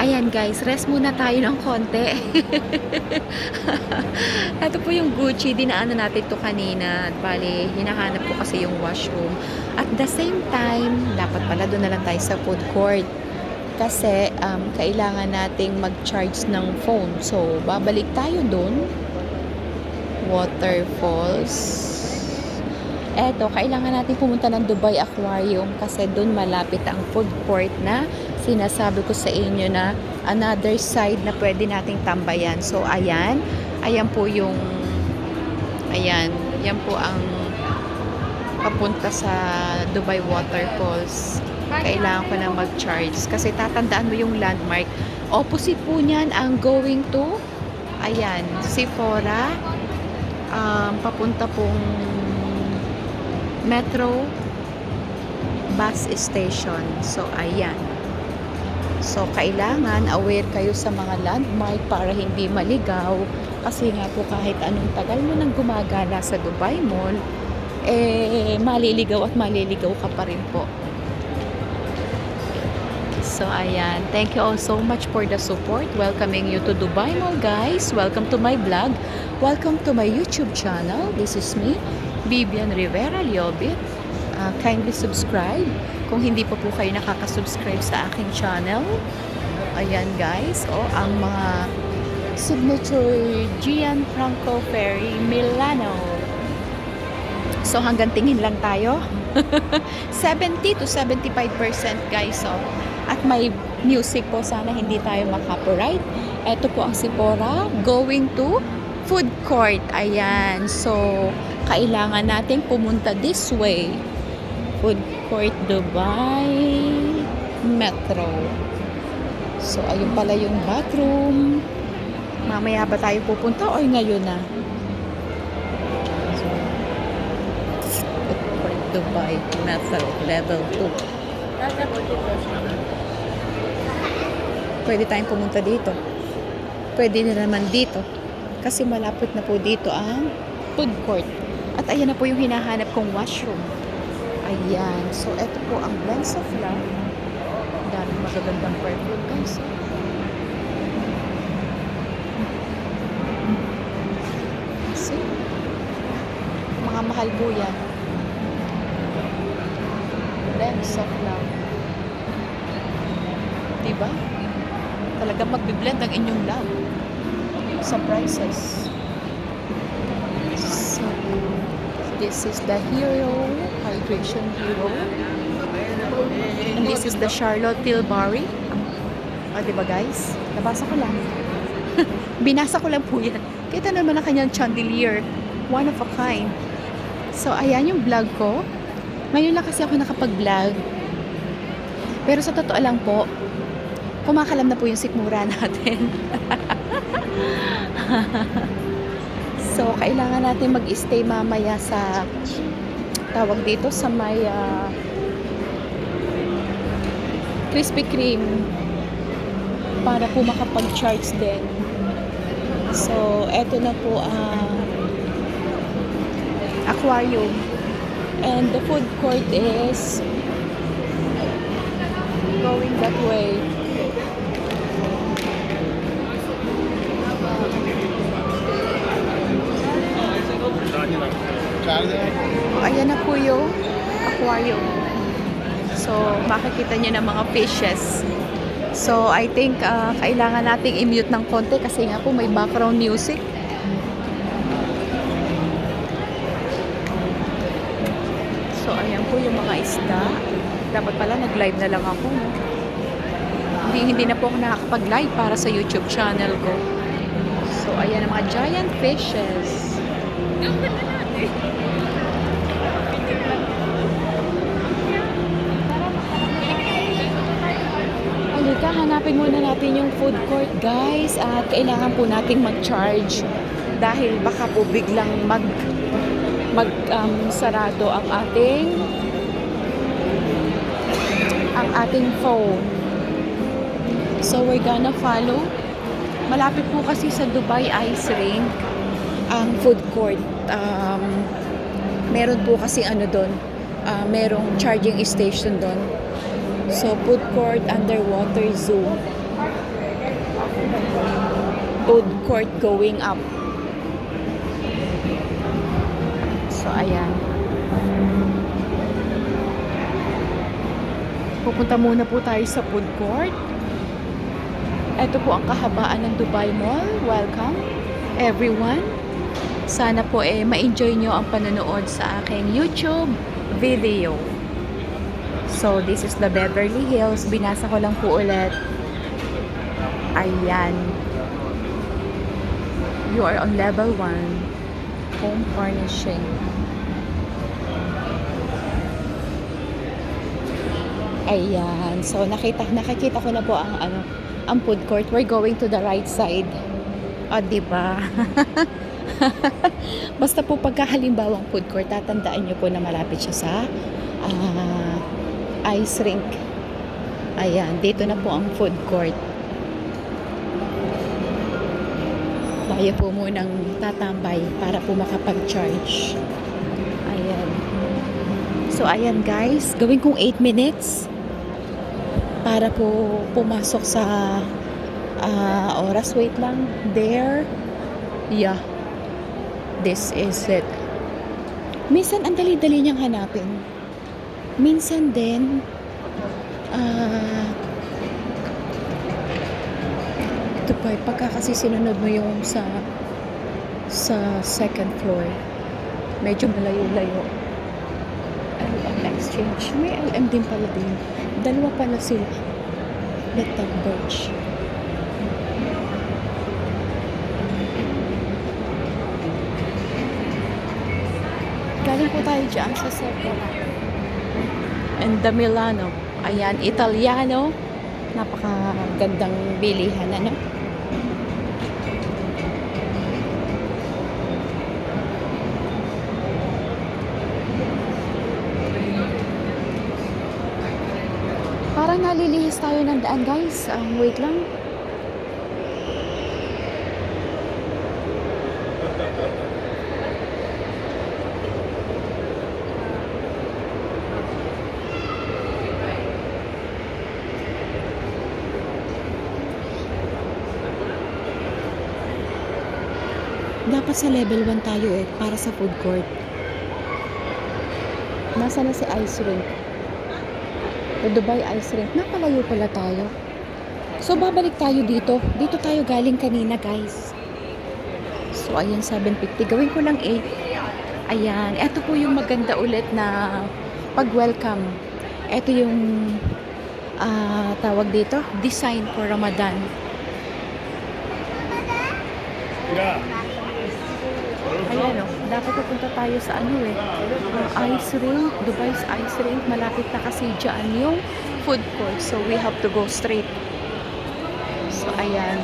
Ayan guys, rest muna tayo ng konti. Ito po yung Gucci, dinaanan natin to kanina. At bali, hinahanap ko kasi yung washroom. At the same time, dapat pala doon na lang tayo sa food court. Kasi um, kailangan nating mag-charge ng phone. So, babalik tayo doon. Waterfalls. Eto, kailangan natin pumunta ng Dubai Aquarium kasi doon malapit ang food court na sinasabi ko sa inyo na another side na pwede nating tambayan. So, ayan. Ayan po yung ayan. Yan po ang papunta sa Dubai Waterfalls. Kailangan ko na mag-charge kasi tatandaan mo yung landmark. Opposite po niyan ang going to ayan, Sephora. Um, papunta pong Metro bus station. So, ayan. So, kailangan aware kayo sa mga landmark para hindi maligaw. Kasi nga po kahit anong tagal mo nang gumagala sa Dubai Mall, eh, maliligaw at maliligaw ka pa rin po. So, ayan. Thank you all so much for the support. Welcoming you to Dubai Mall, guys. Welcome to my vlog. Welcome to my YouTube channel. This is me, Vivian Rivera Liobit. Uh, kindly subscribe kung hindi pa po kayo nakaka-subscribe sa aking channel. Ayan, guys. O, ang mga signature Gianfranco Ferry Milano. So, hanggang tingin lang tayo. 70 to 75% guys. So, at may music po. Sana hindi tayo makapiright. Ito po ang Sipora going to food court. Ayan. So, kailangan natin pumunta this way. Food court Dubai Metro. So, ayun pala yung bathroom. Mamaya ba tayo pupunta o ngayon na? So, Food court Dubai Metro level 2. Pwede tayong pumunta dito. Pwede na naman dito. Kasi malapit na po dito ang food court. At ayan na po yung hinahanap kong washroom. Ayan. So, eto po ang Blends of Love. Ang daming magagandang perfume, guys. See? Mga mahal po yan. Blends of Love. Diba? Talagang magbiblend ang inyong love sa prices. So, this is the Hero, Hydration Hero. And this is the Charlotte Tilbury. O, diba guys? Nabasa ko lang. Binasa ko lang po yan. Kita naman ang kanyang chandelier. One of a kind. So, ayan yung vlog ko. Ngayon lang kasi ako nakapag-vlog. Pero sa totoo lang po, kumakalam na po yung sikmura natin. so, kailangan natin mag-stay mamaya sa tawag dito sa may uh, Krispy Kreme para po makapag-charge din. So, eto na po ang aquarium. And the food court is going that way. Ayan na po yung aquarium. So, makikita nyo ng mga fishes. So, I think uh, kailangan nating i-mute ng konti kasi nga po may background music. So, ayan po yung mga isda. Dapat pala nag-live na lang ako. No? Hindi, hindi na po ako nakakapag-live para sa YouTube channel ko. So, ayan ang mga giant fishes. Hanapin muna natin yung food court, guys. At kailangan po nating mag-charge dahil baka po biglang mag mag um, sarado ang ating ang ating phone. So we're gonna follow. Malapit po kasi sa Dubai Ice Rink ang food court. Um, meron po kasi ano doon, uh, merong charging station doon. So, food court, underwater zoo. Food court going up. So, ayan. Pupunta muna po tayo sa food court. Ito po ang kahabaan ng Dubai Mall. Welcome, everyone. Sana po eh ma-enjoy nyo ang panonood sa aking YouTube video. So, this is the Beverly Hills. Binasa ko lang po ulit. Ayan. You are on level 1. Home furnishing. Ayan. So, nakita, nakikita ko na po ang, ano, ang food court. We're going to the right side. O, di ba? Basta po pagka halimbawang food court, tatandaan nyo po na malapit siya sa ah, ice rink. Ayan, dito na po ang food court. Tayo po munang tatambay para po makapag-charge. Ayan. So, ayan guys, gawin kong 8 minutes para po pumasok sa ah, oras. Wait lang. There. Yeah. This is it. Minsan, ang dali-dali niyang hanapin. Minsan din, ah, ito pa, pagka kasi sinunod mo yung sa sa second floor, medyo malayo-layo. LM Exchange. May LM din pala din. Dalawa pala sila. Letag Birch. Galing po tayo dyan sa Sephora. And the Milano. Ayan, Italiano. Napakagandang bilihan, ano? Parang nalilihis tayo ng daan, guys. Um, wait lang. Dapat sa level 1 tayo eh, para sa food court. Nasa na si ice rink? The Dubai Ice Rink. Napalayo pala tayo. So, babalik tayo dito. Dito tayo galing kanina, guys. So, ayan, 750. Gawin ko lang 8. Ayan. Ito po yung maganda ulit na pag-welcome. Ito yung ah, tawag dito, design for Ramadan. Ayan o, dapat pupunta tayo sa ano eh, uh, ice rink, Dubai's ice rink, malapit na kasi dyan yung food court. So, we have to go straight. So, ayan.